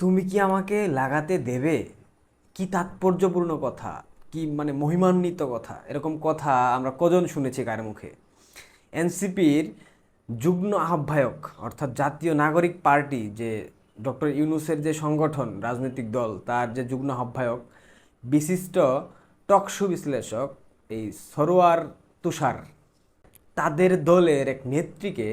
তুমি কি আমাকে লাগাতে দেবে? কি তাৎপর্যপূর্ণ কথা? কি মানে মহিমান্বিত কথা? এরকম কথা আমরা কজন শুনেছি কার মুখে? এনসিপির যুগ্ম আহ্বায়ক, অর্থাৎ জাতীয় নাগরিক পার্টি যে ডক্টর ইউনুসের যে সংগঠন, রাজনৈতিক দল, তার যে যুগ্ম আহ্বায়ক, বিশিষ্ট টকশু বিশ্লেষক, এই সরোয়ার তুষার, তাদের দলের এক নেত্রীকে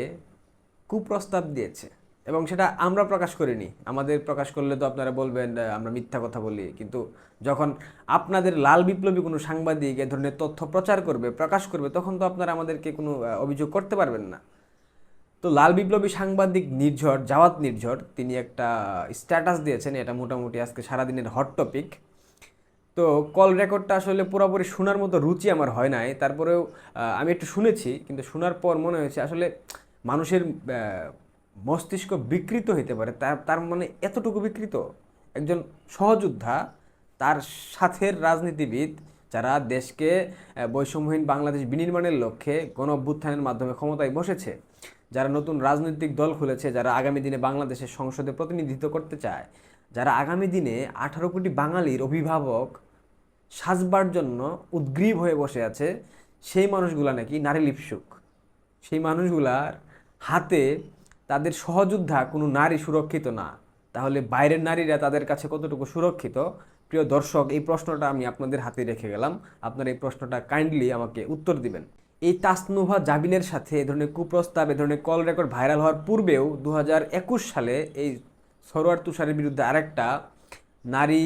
কুপ্রস্তাব দিয়েছে। এবং সেটা আমরা প্রকাশ করিনি। আমাদের প্রকাশ করলে তো আপনারা বলবেন আমরা মিথ্যা কথা বলি। কিন্তু যখন আপনাদের লাল বিপ্লবী কোনো সাংবাদিক এ ধরনের তথ্য প্রচার করবে, প্রকাশ করবে, তখন তো আপনারা আমাদেরকে কোনো অভিযোগ করতে পারবেন না। তো লাল বিপ্লবী সাংবাদিক নির্ঝর, জাওয়াত নির্ঝর, তিনি একটা স্ট্যাটাস দিয়েছেন, এটা মোটামুটি আজকে সারাদিনের হট টপিক। তো কল রেকর্ডটা আসলে পুরোপুরি শোনার মতো রুচি আমার হয় নাই। তারপরেও আমি একটু শুনেছি, কিন্তু শোনার পর মনে হয়েছে আসলে মানুষের মস্তিষ্ক বিকৃত হতে পারে, তার তার মানে এতটুকু বিকৃত। একজন সহযোদ্ধা, তার সাথের রাজনীতিবিদ, যারা দেশকে বৈষম্যহীন বাংলাদেশ বিনির্মাণের লক্ষ্যে গণ অভ্যুত্থানের মাধ্যমে ক্ষমতায় বসেছে, যারা নতুন রাজনৈতিক দল খুলেছে, যারা আগামী দিনে বাংলাদেশের সংসদে প্রতিনিধিত্ব করতে চায়, যারা আগামী দিনে আঠারো কোটি বাঙালির অভিভাবক সাজবার জন্য উদ্গ্রীব হয়ে বসে আছে, সেই মানুষগুলা নাকি নারী লিপসুক। সেই মানুষগুলার হাতে তাদের সহযোদ্ধা কোনো নারী সুরক্ষিত না। তাহলে বাইরের নারীরা তাদের কাছে কতটুকু সুরক্ষিত? প্রিয় দর্শক, এই প্রশ্নটা আমি আপনাদের হাতে রেখে গেলাম। আপনারা এই প্রশ্নটা কাইন্ডলি আমাকে উত্তর দিবেন। এই তাসনুভা জাবিনের সাথে এ ধরনের কুপ্রস্তাব, এ ধরনের কল রেকর্ড ভাইরাল হওয়ার পূর্বেও দু হাজার একুশ সালে এই সরোয়ার তুষারের বিরুদ্ধে আরেকটা নারী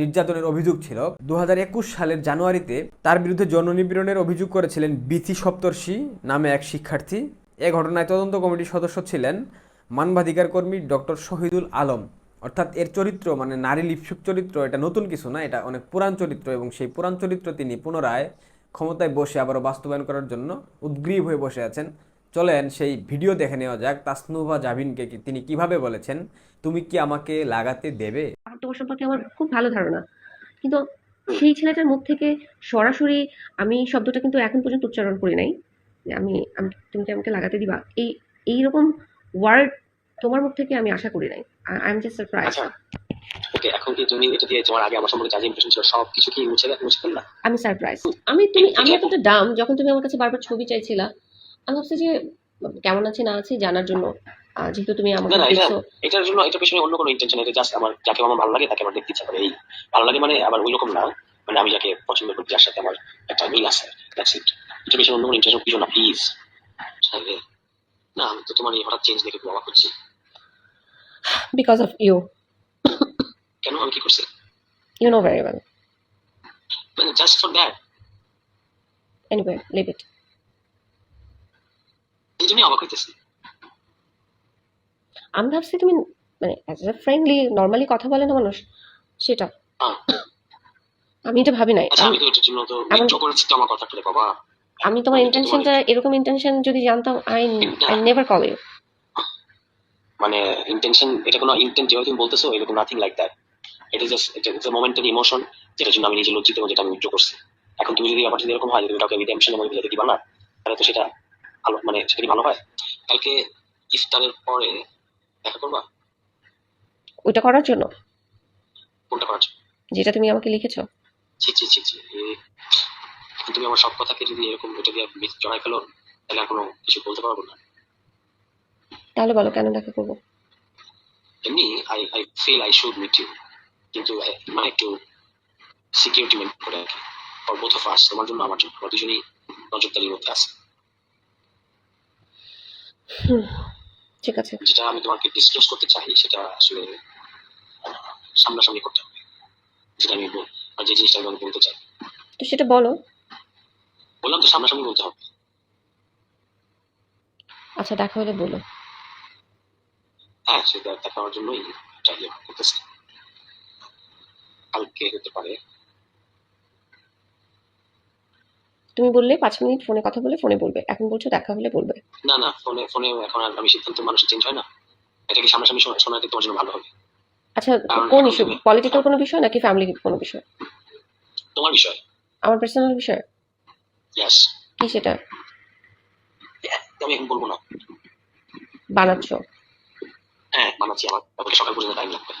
নির্যাতনের অভিযোগ ছিল। দু হাজার একুশ সালের জানুয়ারিতে তার বিরুদ্ধে যৌন নিপীড়নের অভিযোগ করেছিলেন বিথি সপ্তর্ষি নামে এক শিক্ষার্থী। এ ঘটনায় তদন্ত কমিটির সদস্য ছিলেন মানবাধিকার কর্মী ডক্টর শহীদুল আলম। অর্থাৎ এর চরিত্র মানে নারী লিপসুক চরিত্র, এটা নতুন কিছু না, এটা অনেক পুরাণ চরিত্র এবং সেই পুরান চরিত্র তিনি পুনরায় ক্ষমতায় বসে আবারও বাস্তবায়ন করার জন্য উদ্গ্রীব হয়ে বসে আছেন। চলেন সেই ভিডিও দেখে নেওয়া যাক, তাসনুভা জাভিনকে তিনি কীভাবে বলেছেন, তুমি কি আমাকে লাগাতে দেবে? তোমার সম্পর্কে আমার খুব ভালো ধারণা। কিন্তু সেই ছেলেটার মুখ থেকে সরাসরি আমি শব্দটা কিন্তু এখন পর্যন্ত উচ্চারণ করি নাই। আমি আমি তুমি কি আমাকে লাগাতে দিবা? এই এইরকম ওয়ার্ড তোমার মুখ থেকে আমি আশা করি নাই। I am just surprise okay এখন কি তুমি এটা দিয়ে তোমার আগে আমার সম্পর্কে যা ইমপ্রেশন ছিল সব কিছু কি মুছে মুছে ফেললা আমি সারপ্রাইজ আমি তুমি আমি এতটা ডাম যখন তুমি আমার কাছে বারবার ছবি চাইছিলা আমি ভাবছি যে কেমন আছে না আছে জানার জন্য। যেহেতু তুমি আমাকে দেখছ। এটার জন্য এটা পেছনে অন্য কোনো ইন্টেনশন এটা জাস্ট আমার যাকে আমার ভালো লাগে তাকে আমার দেখতে ইচ্ছা করে। এই ভালো লাগে মানে আবার ওই রকম না মানে আমি যাকে পছন্দ করি যার সাথে আমার একটা মিল আছে। দ্যাটস ইট পেছনে অন্য কোনো ইন্টেনশন কিছু না প্লিজ না আমি তো তোমার এই হঠাৎ চেঞ্জ দেখে খুব অবাক হচ্ছি। বিকজ অফ ইউ কেন? আমি কি করছি? ইউ নো ভেরি ওয়েল মানে just for that anyway leave it এই জন্যই অবাক হইতেছি। আমি ভাবছি তুমি মানে অ্যাজ এ ফ্রেন্ডলি নর্মালি কথা বলে না মানুষ সেটা। হ্যাঁ। আমি এটা ভাবি নাই। আচ্ছা আমি তো এটার জন্য তো তো আমার কথাটা বাবা। আমি তোমার ইন্টেনশনটা এরকম ইন্টেনশন যদি জানতাম I I never call you মানে ইন্টেনশন এটা কোনো ইন্টেন্ট যেভাবে তুমি বলতেছো এরকম নাথিং লাইক দ্যাট এটা জাস্ট এটা ইটস মোমেন্টারি ইমোশন যেটার জন্য আমি নিজে লজ্জিত এবং যেটা আমি উইথড্র করছি। এখন তুমি যদি আবার যদি এরকম হয় তুমি কাউকে রিডেমশনের মধ্যে যেতে দিবা না তাহলে তো সেটা ভালো মানে সেটা কি ভালো হয়? কালকে ইফতারের পরে দেখা করবা? ওইটা করার জন্য? কোনটা করার জন্য? যেটা তুমি আমাকে লিখেছো? ছি ছি ছি ছি তুমি আমার সব কথাকে যদি এরকম এটা দিয়ে জড়াই ফেলো তাহলে আর কোনো কিছু বলতে পারব না। তাহলে বলো কেন দেখা করব? এমনি I I feel I should meet you কিন্তু মানে একটু সিকিউরিটি মেনটেন করে কি ফর বোথ অফ আস তোমার জন্য আমার জন্য আমরা দুজনেই নজরদারির মধ্যে আছে। ঠিক আছে। যেটা আমি তোমাকে ডিসক্লোজ করতে চাই সেটা আসলে সামনাসামনি করতে হবে। যেটা আমি বল- আর যে জিনিসটা আমি বলতে চাই। তো সেটা বলো। বললাম তো সামনাসামনি বলতে হবে। আচ্ছা দেখা হলে বলো। হ্যাঁ সেটা দেখানোর জন্যই এটা ইয়ে করতেছি কালকে হতে পারে। তুমি বললে পাঁচ মিনিট ফোনে কথা বলে ফোনে বলবে। এখন বলছো দেখা হলে বলবে। না না ফোনে ফোনে এখন আর আমি সিদ্ধান্ত মানুষের চেঞ্জ হয় না। এটা কি সামনাসামনি শোনা- শোনাতে তোমার জন্য ভালো হবে? আচ্ছা কোন ইস্যু পলিটিক্যাল কোনো বিষয় নাকি ফ্যামিলি কোনো বিষয়? তোমার বিষয়? আমার পার্সোনাল বিষয়? কি সেটা? আমি এখন বলব না। বানাচ্ছো? হ্যাঁ মানাচ্ছি আমার। তারপরে সকাল পর্যন্ত টাইম লাগবে।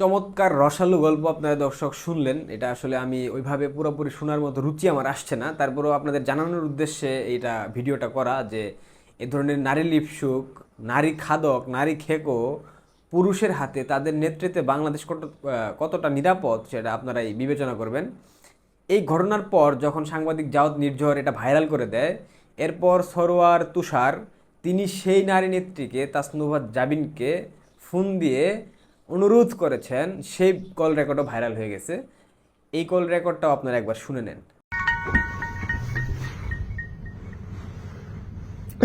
চমৎকার রসালো গল্প আপনারা দর্শক শুনলেন। এটা আসলে আমি ওইভাবে পুরোপুরি শোনার মতো রুচি আমার আসছে না। তারপরেও আপনাদের জানানোর উদ্দেশ্যে এটা ভিডিওটা করা যে এ ধরনের নারী লিপসুক নারী খাদক নারী খেকো পুরুষের হাতে তাদের নেতৃত্বে বাংলাদেশ কত কতটা নিরাপদ সেটা আপনারাই বিবেচনা করবেন। এই ঘটনার পর যখন সাংবাদিক জাওয়াত নির্ঝর এটা ভাইরাল করে দেয় এরপর সরোয়ার তুষার তিনি সেই নারী নেত্রীকে তাসনুভা জাবিনকে ফোন দিয়ে অনুরোধ করেছেন সেই কল রেকর্ডও ভাইরাল হয়ে গেছে। এই কল রেকর্ডটাও আপনারা একবার শুনে নেন।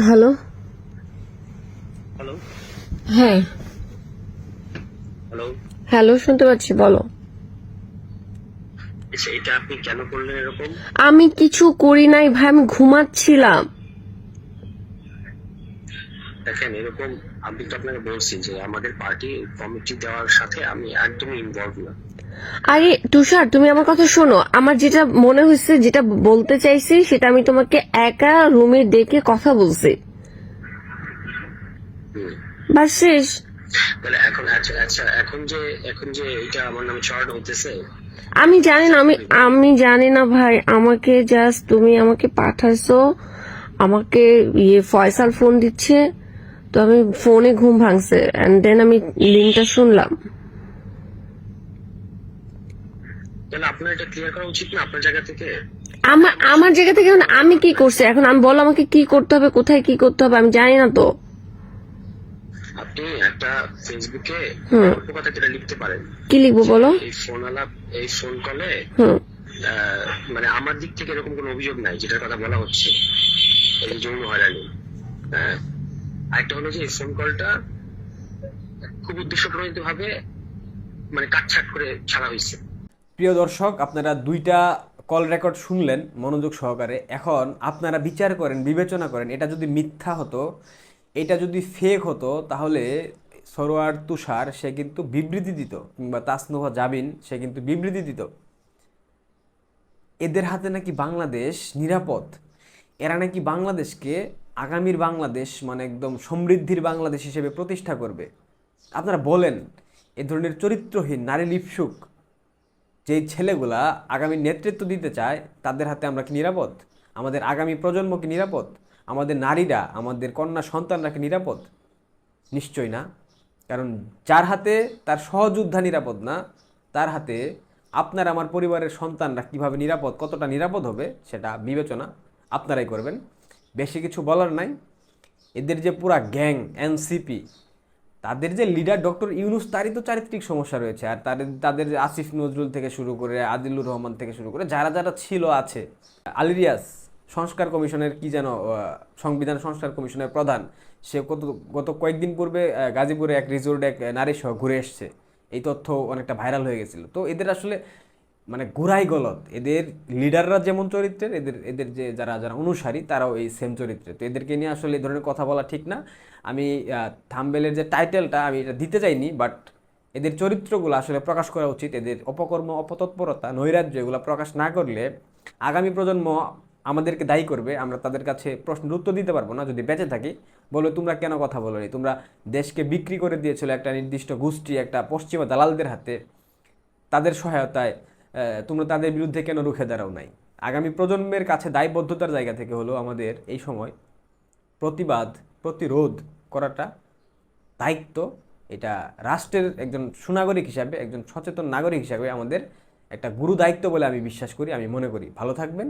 হ্যালো হ্যালো হ্যাঁ হ্যালো হ্যালো শুনতে পাচ্ছি বলো। এটা আপনি কেন করলেন এরকম? আমি কিছু করি নাই ভাই আমি ঘুমাচ্ছিলাম। দেখেন এরকম আমি তো আপনাকে বলছি যে আমাদের পার্টি কমিটি দেওয়ার সাথে আমি একদমই ইনভলভ না। আরে তুষার তুমি আমার কথা শোনো। আমার যেটা মনে হয়েছে যেটা বলতে চাইছি সেটা আমি তোমাকে একা রুমে ডেকে কথা বলছি। বাস শেষ। তাহলে এখন আচ্ছা আচ্ছা এখন যে এখন যে এটা আমার নামে চড়ানো হইতেছে। আমি জানি না আমি আমি জানি না ভাই আমাকে জাস্ট তুমি আমাকে পাঠাইছো আমাকে ইয়ে ফয়সাল ফোন দিচ্ছে তো আমি ফোনে ঘুম ভাঙছে এন্ড দেন আমি লিঙ্কটা শুনলাম। তাহলে আপনার এটা ক্লিয়ার করা উচিত না আপনার জায়গা থেকে? আমার আমার জায়গা থেকে এখন আমি কি করছি? এখন আমি বলো আমাকে কি করতে হবে কোথায় কি করতে হবে আমি জানি না তো। আপনি একটা ফেসবুকে। কথা যেটা লিখতে পারেন কি লিখব বলো? এই ফোন আলাপ এই ফোন কলে মানে আমার দিক থেকে এরকম কোনো অভিযোগ নাই যেটার কথা বলা হচ্ছে। এই যৌন হয়রানি। হ্যাঁ। আরেকটা হলো যে এই ফোন কলটা খুব উদ্দেশ্যপ্রণীত ভাবে মানে কাটছাট করে ছাড়া হয়েছে। প্রিয় দর্শক আপনারা দুইটা কল রেকর্ড শুনলেন মনোযোগ সহকারে। এখন আপনারা বিচার করেন বিবেচনা করেন এটা যদি মিথ্যা হতো এটা যদি ফেক হতো, তাহলে সরোয়ার তুষার, সে কিন্তু বিবৃতি দিত, কিংবা তাসনুভা জাবিন সে কিন্তু বিবৃতি দিত। এদের হাতে নাকি বাংলাদেশ নিরাপদ। এরা নাকি বাংলাদেশকে আগামীর বাংলাদেশ মানে একদম সমৃদ্ধির বাংলাদেশ হিসেবে প্রতিষ্ঠা করবে। আপনারা বলেন, এ ধরনের চরিত্রহীন নারী লিপসুক যেই ছেলেগুলা আগামী নেতৃত্ব দিতে চায়, তাদের হাতে আমরা কি নিরাপদ? আমাদের আগামী প্রজন্ম কি নিরাপদ? আমাদের নারীরা, আমাদের কন্যা সন্তানরা কি নিরাপদ? নিশ্চয় না। কারণ যার হাতে তার সহযোদ্ধা নিরাপদ না, তার হাতে আপনার আমার পরিবারের সন্তানরা কীভাবে নিরাপদ, কতটা নিরাপদ হবে সেটা বিবেচনা আপনারাই করবেন। বেশি কিছু বলার নাই। এদের যে পুরা গ্যাং, এনসিপি, তাদের যে লিডার ডক্টর ইউনুস, তারই তো চারিত্রিক সমস্যা রয়েছে। আর তাদের তাদের আসিফ নজরুল থেকে শুরু করে, আদিলুর রহমান থেকে শুরু করে, যারা যারা ছিল, আছে। আলিরিয়াস সংস্কার কমিশনের কি যেন সংবিধান সংস্কার কমিশনের প্রধান, সে কত, গত কয়েকদিন পূর্বে গাজীপুরে এক রিসোর্টে এক নারী সহ ঘুরে এসছে। এই তথ্য অনেকটা ভাইরাল হয়ে গেছিল। তো এদের আসলে মানে গোড়াই গলত এদের লিডাররা যেমন চরিত্রের, এদের এদের যে যারা যারা অনুসারী, তারাও এই সেম চরিত্রের। তো এদেরকে নিয়ে আসলে এই ধরনের কথা বলা ঠিক না। আমি থাম্বেলের যে টাইটেলটা আমি এটা দিতে চাইনি বাট এদের চরিত্রগুলো আসলে প্রকাশ করা উচিত। এদের অপকর্ম, অপতৎপরতা, নৈরাজ্য এগুলো প্রকাশ না করলে আগামী প্রজন্ম আমাদেরকে দায়ী করবে, আমরা তাদের কাছে প্রশ্নের উত্তর দিতে পারব না। যদি বেঁচে থাকি বলবে তোমরা কেন কথা বলো তোমরা দেশকে বিক্রি করে দিয়েছিল একটা নির্দিষ্ট গোষ্ঠী, একটা পশ্চিমা দালালদের হাতে। তাদের সহায়তায় তোমরা তাদের বিরুদ্ধে কেন রুখে দাঁড়াও নাই? আগামী প্রজন্মের কাছে দায়বদ্ধতার জায়গা থেকে হলো আমাদের এই সময় প্রতিবাদ, প্রতিরোধ করাটা দায়িত্ব। এটা রাষ্ট্রের একজন সুনাগরিক হিসাবে, একজন সচেতন নাগরিক হিসাবে আমাদের একটা গুরু দায়িত্ব বলে আমি বিশ্বাস করি, আমি মনে করি। ভালো থাকবেন।